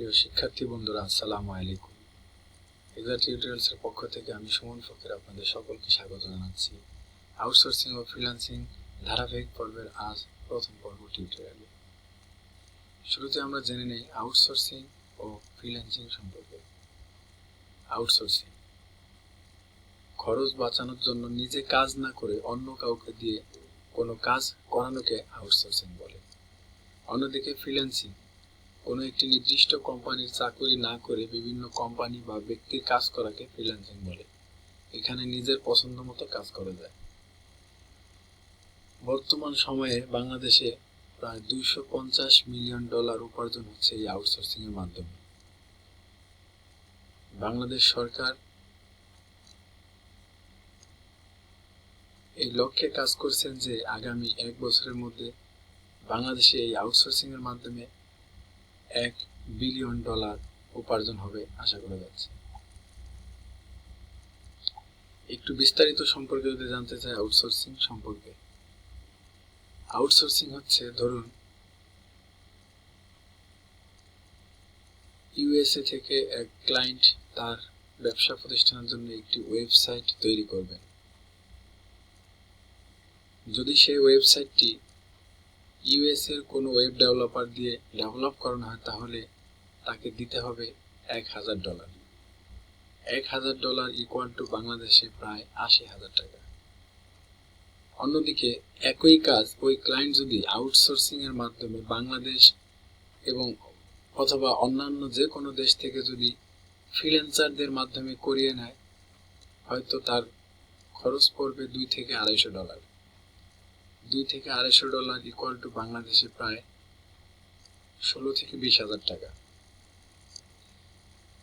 প্রিয় শিক্ষার্থী বন্ধুরা, আসসালামু আলাইকুম। এক্সাক্ট টিউটোরিয়ালসের পক্ষ থেকে আমি সুমন ফকির আপনাদের সকলকে স্বাগত জানাচ্ছি। আউটসোর্সিং ও ফ্রিল্যান্সিং ধারাবাহিক পর্বের আজ প্রথম পর্ব টিউটোরিয়ালে শুরুতে আমরা জেনে নেই আউটসোর্সিং ও ফ্রিল্যান্সিং সম্পর্কে। আউটসোর্সিং খরচ বাঁচানোর জন্য নিজে কাজ না করে অন্য কাউকে দিয়ে কোনো কাজ করানোকে আউটসোর্সিং বলে। অন্যদিকে ফ্রিল্যান্সিং কোনো একটি নির্দিষ্ট কোম্পানির চাকরি না করে বিভিন্ন কোম্পানি বা ব্যক্তির কাজ করাকে ফ্রিল্যান্সিং বলে। এখানে নিজের পছন্দ মতো কাজ করা যায়। বর্তমান সময়ে বাংলাদেশে প্রায় দুইশো পঞ্চাশ মিলিয়ন ডলার উপার্জন হচ্ছে এই আউটসোর্সিং এর মাধ্যমে। বাংলাদেশ সরকার এই লক্ষ্যে কাজ করছেন যে আগামী এক বছরের মধ্যে বাংলাদেশে এই আউটসোর্সিং এর মাধ্যমে এক বিলিয়ন ডলার উপার্জন হবে আশা করা যাচ্ছে। একটু বিস্তারিত সম্পর্কে যদি জানতে চাই আউটসোর্সিং সম্পর্কে। আউটসোর্সিং হচ্ছে, ধরুন ইউএসএ থেকে এক ক্লায়েন্ট তার ব্যবসা প্রতিষ্ঠানের জন্য একটি ওয়েবসাইট তৈরি করবেন। যদি সেই ওয়েবসাইটটি ইউএস এর কোনো ওয়েব ডেভেলপার দিয়ে ডেভেলপ করানো হয়, তাহলে তাকে দিতে হবে এক হাজার ডলার এক হাজার ডলার ইকুয়াল টু বাংলাদেশে প্রায় আশি হাজার টাকা। অন্যদিকে একই কাজ ওই ক্লায়েন্ট যদি আউটসোর্সিং এর মাধ্যমে বাংলাদেশ এবং অথবা অন্যান্য যে কোনো দেশ থেকে যদি ফ্রিল্যান্সারদের মাধ্যমে করিয়ে নেয়, হয়তো তার খরচ পড়বে দুই থেকে আড়াইশো ডলার দুই থেকে আড়াইশো ডলার ইকুয়াল টু বাংলাদেশে প্রায় ষোলো থেকে বিশ হাজার টাকা।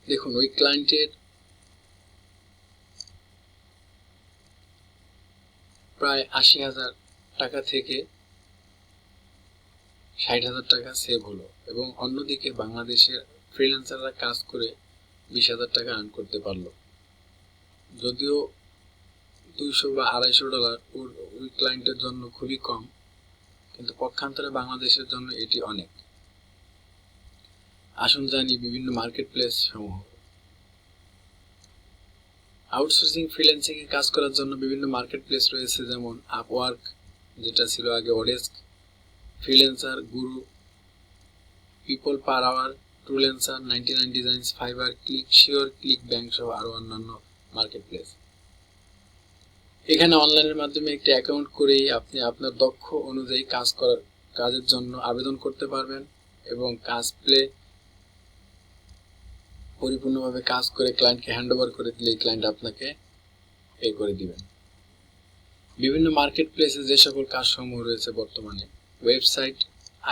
দেখুন, ওই ক্লায়েন্টের প্রায় আশি হাজার টাকা থেকে ষাট হাজার টাকা সেভ হলো এবং অন্যদিকে বাংলাদেশের ফ্রিল্যান্সাররা কাজ করে বিশ হাজার টাকা আর্ন করতে পারল। যদিও দুইশো বা আড়াইশো ডলার ওই ক্লায়েন্টের জন্য খুবই কম, কিন্তু পক্ষান্তরে বাংলাদেশের জন্য এটি অনেক। আসুন জানি বিভিন্ন মার্কেট প্লেস সমূহ। আউটসোর্সিং ফ্রিল্যান্সিং এ কাজ করার জন্য বিভিন্ন মার্কেট প্লেস রয়েছে, যেমন আপওয়ার্ক যেটা ছিল আগে oDesk Freelancer Guru PeoplePerHour Truelancer ninety nine designs Fiverr ClickSure ClickBank সহ আরও অন্যান্য মার্কেট প্লেস এখানে অনলাইনের মাধ্যমে একটি অ্যাকাউন্ট করেই আপনি আপনার দক্ষ অনুযায়ী কাজ করার কাজের জন্য আবেদন করতে পারবেন এবং কাজ প্লে পরিপূর্ণভাবে কাজ করে ক্লায়েন্টকে হ্যান্ড ওভার করে দিলে ক্লায়েন্ট আপনাকে পে করে দিবেন। বিভিন্ন মার্কেট প্লেসে যে সকল কাজসমূহ রয়েছে বর্তমানে website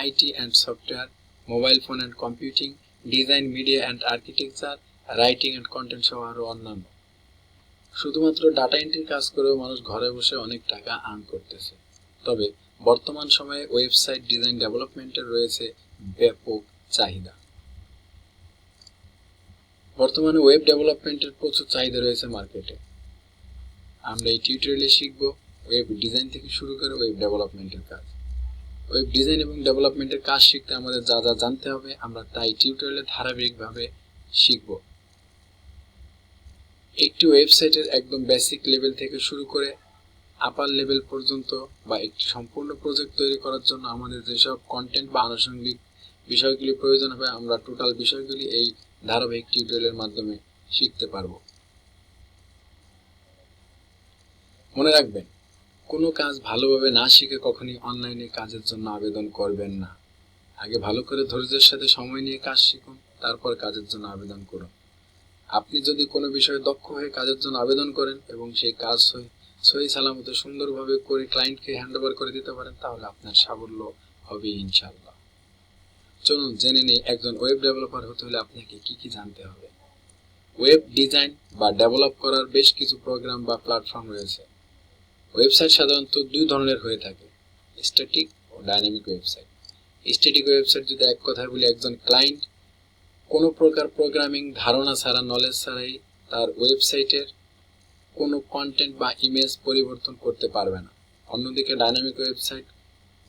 IT and software mobile phone and computing design media and architecture writing and content সহ আরও অন্যান্য। শুধুমাত্র ডাটা এন্ট্রির কাজ করেও মানুষ ঘরে বসে অনেক টাকা আর্ন করতেছে। তবে বর্তমান সময়ে ওয়েবসাইট ডিজাইন ডেভেলপমেন্টের রয়েছে ব্যাপক চাহিদা। বর্তমানে ওয়েব ডেভেলপমেন্টের প্রচুর চাহিদা রয়েছে মার্কেটে আমরা এই টিউটোরিয়ালে শিখব ওয়েব ডিজাইন থেকে শুরু করে ওয়েব ডেভেলপমেন্টের কাজ। ওয়েব ডিজাইন এবং ডেভেলপমেন্টের কাজ শিখতে আমাদের যা যা জানতে হবে, আমরা তাই টিউটোরিয়ালে ধারাবাহিকভাবে শিখব। একটি ওয়েবসাইটের একদম বেসিক লেভেল থেকে শুরু করে আপার লেভেল পর্যন্ত বা একটি সম্পূর্ণ প্রজেক্ট তৈরি করার জন্য আমাদের যেসব কন্টেন্ট বা আনুষঙ্গিক বিষয়গুলি প্রয়োজন হবে, আমরা টোটাল বিষয়গুলি এই ধারাবাহিক টিউটোরিয়ালের মাধ্যমে শিখতে পারব। মনে রাখবেন, কোনো কাজ ভালোভাবে না শিখে কখনই অনলাইনে কাজের জন্য আবেদন করবেন না। আগে ভালো করে ধৈর্যের সাথে সময় নিয়ে কাজ শিখুন, তারপর কাজের জন্য আবেদন করুন। আপনি যদি কোনো বিষয়ে দক্ষ হয়ে কাজের জন্য আবেদন করেন এবং সেই কাজ সহি সালামতে সুন্দরভাবে করে ক্লায়েন্টকে হ্যান্ড ওভার করে দিতে পারেন, তাহলে আপনার সাফল্য হবে ইনশাল্লাহ চলুন জেনে নিই একজন ওয়েব ডেভেলপার হতে হলে আপনাকে কি কি জানতে হবে। ওয়েব ডিজাইন বা ডেভেলপ করার বেশ কিছু প্রোগ্রাম বা প্ল্যাটফর্ম রয়েছে। ওয়েবসাইট সাধারণত দুই ধরনের হয়ে থাকে স্ট্যাটিক ও ডাইনামিক ওয়েবসাইট স্ট্যাটিক ওয়েবসাইট যদি এক কথায় বলি, একজন ক্লায়েন্ট কোনো প্রকার প্রোগ্রামিং ধারণা ছাড়া নলেজ ছাড়াই তার ওয়েবসাইটের কোনো কন্টেন্ট বা ইমেজ পরিবর্তন করতে পারবে না। অন্যদিকে ডাইনামিক ওয়েবসাইট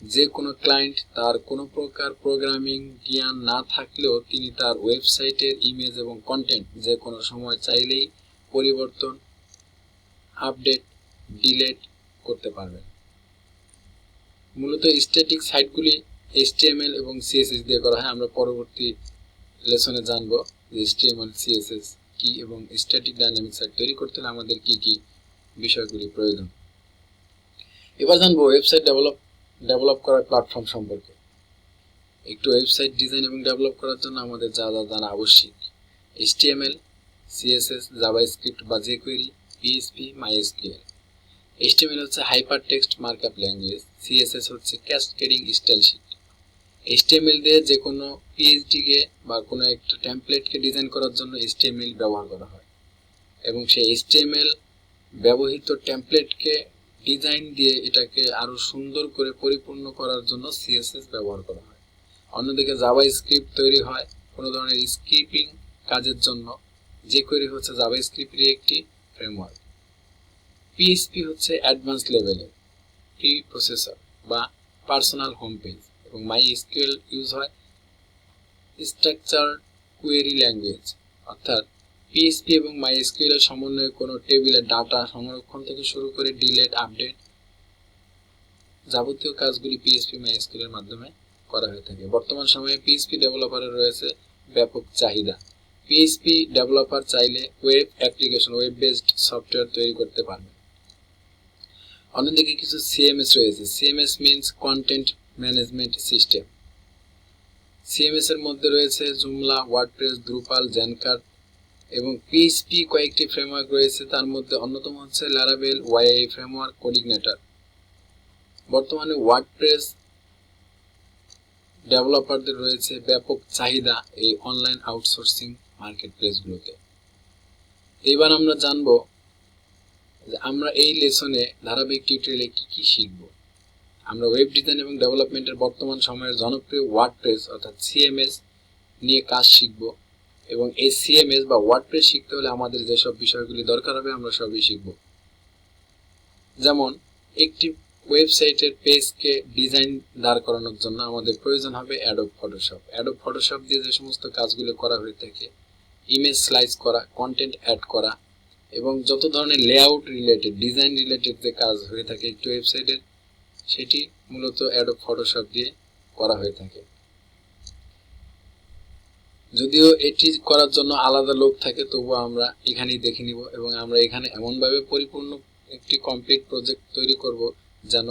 যে কোনো ক্লায়েন্ট তার কোনো প্রকার প্রোগ্রামিং জ্ঞান না থাকলেও তিনি তার ওয়েবসাইটের ইমেজ এবং কন্টেন্ট যে কোনো সময় চাইলেই পরিবর্তন আপডেট ডিলেট করতে পারবেন মূলত স্ট্যাটিক সাইটগুলি HTML এবং CSS দিয়ে করা হয়। আমরা পরবর্তী লেসনে জানব যে HTML CSS কি এবং স্ট্যাটিক ডাইনামিক সাইট তৈরি করতে হলে আমাদের কি কি বিষয়গুলি প্রয়োজন। এবার জানব ওয়েবসাইট ডেভেলপ ডেভেলপ করার প্ল্যাটফর্ম সম্পর্কে। একটু ওয়েবসাইট ডিজাইন এবং ডেভেলপ করার জন্য আমাদের যা যা জানা আবশ্যিক। HTML CSS জাভাস্ক্রিপ্ট বা jQuery PHP MySQL HTML হচ্ছে hyper text markup language CSS হচ্ছে ক্যাসকেডিং স্টাইল শিট HTML দিয়ে যে কোনো পিএইচডি কে বা কোনো একটা টেমপ্লেটকে ডিজাইন করার জন্য HTML ব্যবহার করা হয়। এবং সেই HTML ব্যবহৃত টেমপ্লেটকে ডিজাইন দিয়ে এটাকে আরও সুন্দর করে পরিপূর্ণ করার জন্য CSS ব্যবহার করা হয়। অন্যদিকে জাভা স্ক্রিপ্ট তৈরি হয় কোনো ধরনের স্ক্রিপিং কাজের জন্য। যে কোয়েরি হচ্ছে জাভা স্ক্রিপ্টের একটি ফ্রেমওয়ার্ক পিএইচপি হচ্ছে অ্যাডভান্স লেভেলের প্রি প্রসেসর বা পার্সোনাল হোম পেজ এবং মাই এসকিউএল ইউজ হয় স্ট্রাকচার কোয়েরি ল্যাঙ্গুয়েজ অর্থাৎ পিএইচপি এবং মাই এর সমন্বয়ে কোনো টেবিলের ডাটা সংরক্ষণ থেকে শুরু করে ডিলেট আপডেট যাবতীয় কাজগুলি পিএসপি মাই এর মাধ্যমে করা হয়ে থাকে। বর্তমান সময়ে পিএসপি ডেভেলপারের রয়েছে ব্যাপক চাহিদা। পিএইচপি ডেভেলপার চাইলে web application web based software তৈরি করতে পারবে। অন্যদিকে কিছু সিএমএস রয়েছে। CMS means content management system CMS এর মধ্যে রয়েছে জুমলা ওয়ার্ডপ্রেস দ্রুপাল জেনকার এবং পিএইচপি কয়েকটি ফ্রেমওয়ার্ক রয়েছে। তার মধ্যে অন্যতম হচ্ছে ল্যারাবেল ওয়াইআই ফ্রেমওয়ার্ক কোডিগনেটর বর্তমানে ওয়ার্ডপ্রেস ডেভেলপারদের রয়েছে ব্যাপক চাহিদা এই অনলাইন আউটসোর্সিং মার্কেট প্লেসগুলোতে এবার আমরা জানব যে আমরা এই লেসনে ধারাবাহিক টিউটোরিয়ালে কী কী শিখব। আমরা ওয়েব ডিজাইন এবং ডেভেলপমেন্টের বর্তমান সময়ের জনপ্রিয় ওয়ার্ডপ্রেস অর্থাৎ সিএমএস নিয়ে কাজ শিখব। এবং এই সিএমএস বা ওয়ার্ডপ্রেস শিখতে হলে আমাদের যেসব বিষয়গুলি দরকার হবে আমরা সবই শিখব। যেমন, একটি ওয়েবসাইটের পেজকে ডিজাইন দাঁড় করানোর জন্য আমাদের প্রয়োজন হবে অ্যাডোব ফটোশপ অ্যাডোব ফটোশপ দিয়ে যে সমস্ত কাজগুলো করা হয়ে থাকে ইমেজ স্লাইস করা কন্টেন্ট অ্যাড করা এবং যত ধরনের লেআউট রিলেটেড ডিজাইন রিলেটেড যে কাজ হয়ে থাকে একটি ওয়েবসাইটের সেটি মূলত অ্যাডোব ফটোশপ দিয়ে করা হয়ে থাকে। যদিও এটি করার জন্য আলাদা লোক থাকে তবুও আমরা এখানেই দেখে নিব এবং আমরা এখানে এমনভাবে পরিপূর্ণ একটি কমপ্লিট প্রজেক্ট তৈরি করব যেন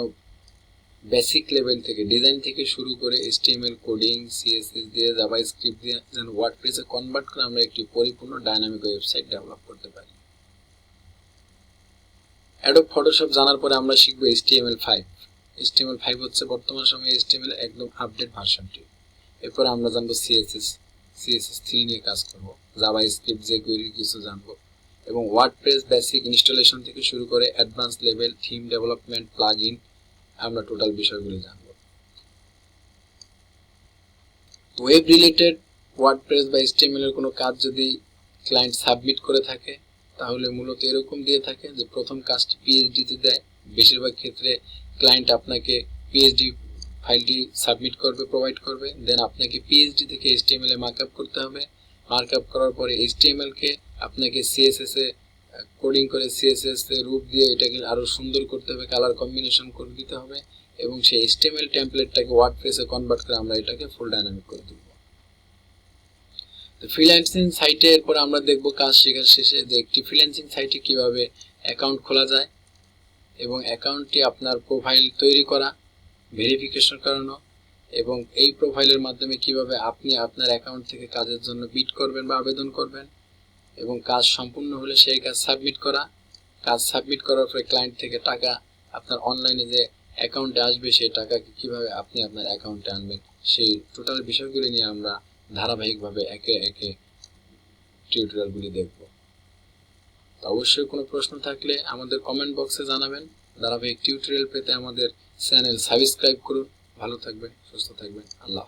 বেসিক লেভেল থেকে ডিজাইন থেকে শুরু করে এসটিএমএল কোডিং সিএসএস দিয়ে জাভা স্ক্রিপ্ট দিয়ে যেন ওয়ার্ডপ্রেসে কনভার্ট করে আমরা একটি পরিপূর্ণ ডাইনামিক ওয়েবসাইট ডেভেলপ করতে পারি। অ্যাডোব ফটোশপ জানার পরে আমরা শিখব এইচটিএমএল ফাইভ এইচটিএমএল ফাইভ হচ্ছে বর্তমান সময়ে এইচটিএমএল একদম আপডেট ভার্সনটি এরপরে আমরা জানব সিএসএস থ্রি নিয়ে কাজ করব জাভা স্ক্রিপ্ট যে কোয়েরির কিছু জানব এবং ওয়ার্ডপ্রেস বেসিক ইনস্টলেশন থেকে শুরু করে advance level theme development plugin আমরা টোটাল বিষয়গুলি জানব। ওয়েব রিলেটেড ওয়ার্ডপ্রেস বা এইচটিএমএল এর কোনো কাজ যদি ক্লায়েন্ট সাবমিট করে থাকে, তাহলে মূলত এরকম দিয়ে থাকে যে প্রথম কাজটি পিএইচডি তে দেয়, বেশিরভাগ ক্ষেত্রে ক্লায়েন্ট আপনাকে পিএইচডি ফাইলটি সাবমিট করবে প্রোভাইড করবে দেন আপনাকে পিএইচডি থেকে এইচটিএমএল এ মার্কআপ করতে হবে। মার্কআপ করার পরে এইচটিএমএল কে আপনাকে সিএসএস এ কোডিং করে সিএসএস এ রূপ দিয়ে এটাকে আরও সুন্দর করতে হবে কালার কম্বিনেশন করে দিতে হবে এবং সেই এইচটিএমএল টেমপ্লেটটাকে ওয়ার্ডপ্রেসে কনভার্ট করে আমরা এটাকে ফুল ডাইনামিক করে দেব তো ফ্রিল্যান্সিং সাইটে এরপর আমরা দেখব কাজ শেখার শেষে যে একটি ফ্রিল্যান্সিং সাইটে কীভাবে অ্যাকাউন্ট খোলা যায়। এবং অ্যাকাউন্টটি আপনার প্রোফাইল তৈরি করা ভেরিফিকেশন করানো এবং এই প্রোফাইলের মাধ্যমে কীভাবে আপনি আপনার অ্যাকাউন্ট থেকে কাজের জন্য বিট করবেন বা আবেদন করবেন এবং কাজ সম্পূর্ণ হলে সেই কাজ সাবমিট করা। কাজ সাবমিট করার পরে ক্লায়েন্ট থেকে টাকা আপনার অনলাইনে যে অ্যাকাউন্টে আসবে, সেই টাকাকে কীভাবে আপনি আপনার অ্যাকাউন্টে আনবেন, সেই টোটাল বিষয়গুলি নিয়ে আমরা ধারাবাহিকভাবে একে একে টিউটোরিয়ালগুলি দেখব। তো অবশ্যই কোনো প্রশ্ন থাকলে আমাদের কমেন্ট বক্সে জানাবেন। ধারাবাহিক টিউটোরিয়াল পেতে আমাদের চ্যানেল সাবস্ক্রাইব করুন। ভালো থাকবেন, সুস্থ থাকবেন। আল্লাহ